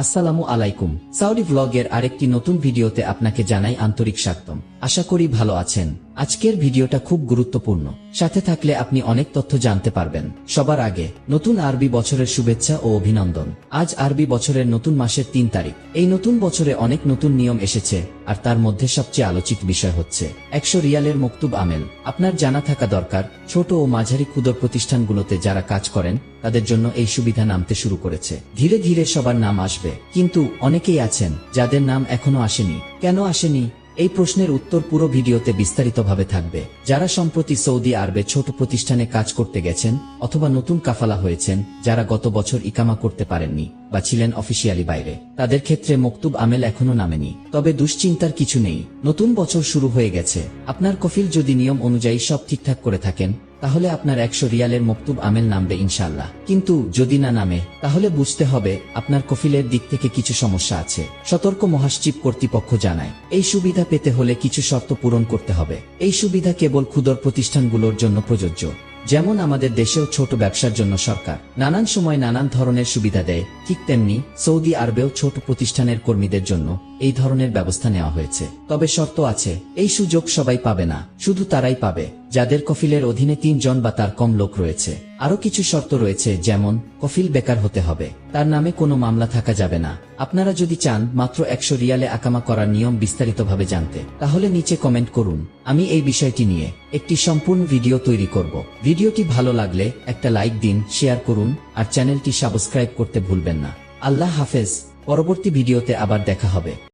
আসসালামু আলাইকুম। সাউরি ভ্লগের আরেকটি নতুন ভিডিওতে আপনাকে জানাই আন্তরিক স্বাগতম। আশা করি ভালো আছেন। আজকের ভিডিওটা খুব গুরুত্বপূর্ণ। সাথে থাকলে আপনি অনেক তথ্য জানতে পারবেন। সবার আগে, নতুন আরবি বছরের শুভেচ্ছা ও অভিনন্দন। আজ আরবি বছরের নতুন মাসের তিন তারিখ। এই নতুন বছরে অনেক নতুন নিয়ম এসেছে, আর তার মধ্যে সবচেয়ে আলোচিত বিষয় হচ্ছে, একশো রিয়ালের মকতুব আমেল। আপনার জানা থাকা দরকার, ছোট ও মাঝারি ক্ষুদর প্রতিষ্ঠানগুলোতে যারা কাজ করেন, তাদের জন্য এই সুবিধা নামতে শুরু করেছে। ধীরে ধীরে সবার নাম আসবে। কিন্তু অনেকেই আছেন, যাদের নাম এখনও আসেনি। কেন আসেনি? এই প্রশ্নের উত্তর পুরো ভিডিওতে বিস্তারিতভাবে থাকবে। যারা সম্প্রতি সৌদি আরবে ছোট প্রতিষ্ঠানে কাজ করতে গেছেন অথবা নতুন কাফালা হয়েছেন, যারা গত বছর ইকামা করতে পারেননি বা ছিলেন অফিসিয়ালি বাইরে, তাদের ক্ষেত্রে মকতুব আমেল এখনও নামেনি। তবে দুশ্চিন্তার কিছু নেই। নতুন বছর শুরু হয়ে গেছে। আপনার কফিল যদি নিয়ম অনুযায়ী সব ঠিকঠাক করে থাকেন, তাহলে আপনার একশো রিয়ালের মকতুব আমেল নামবে ইনশাল্লাহ কিন্তু যদি না নামে, তাহলে বুঝতে হবে আপনার কফিলের দিক থেকে কিছু সমস্যা আছে, সতর্ক মহাসচিব কর্তৃপক্ষ জানায়। এই সুবিধা পেতে হলে কিছু শর্ত পূরণ করতে হবে। এই সুবিধা কেবল ক্ষুদর প্রতিষ্ঠানগুলোর জন্য প্রযোজ্য। যেমন আমাদের দেশেও ছোট ব্যবসার জন্য সরকার। নানান সময় নানান ধরনের সুবিধা দেয়, ঠিক তেমনি সৌদি আরবেও ছোট প্রতিষ্ঠানের কর্মীদের জন্য এই ধরনের ব্যবস্থা নেওয়া হয়েছে। তবে শর্ত আছে, এই সুযোগ সবাই পাবে না, শুধু তারাই পাবে। যাদের কফিলের অধীনে তিনজন বা তার কম লোক রয়েছে। আরও কিছু শর্ত রয়েছে, যেমন, কফিল বেকার হতে হবে। তার নামে কোনো মামলা থাকা যাবে না। আপনারা যদি চান, মাত্র একশো রিয়ালে আকামা করার নিয়ম বিস্তারিতভাবে জানতে, তাহলে নিচে কমেন্ট করুন। আমি এই বিষয়টি নিয়ে একটি সম্পূর্ণ ভিডিও তৈরি করব। ভিডিওটি ভালো লাগলে একটা লাইক দিন, শেয়ার করুন, আর চ্যানেলটি সাবস্ক্রাইব করতে ভুলবেন না। আল্লাহ হাফেজ। পরবর্তী ভিডিওতে আবার দেখা হবে।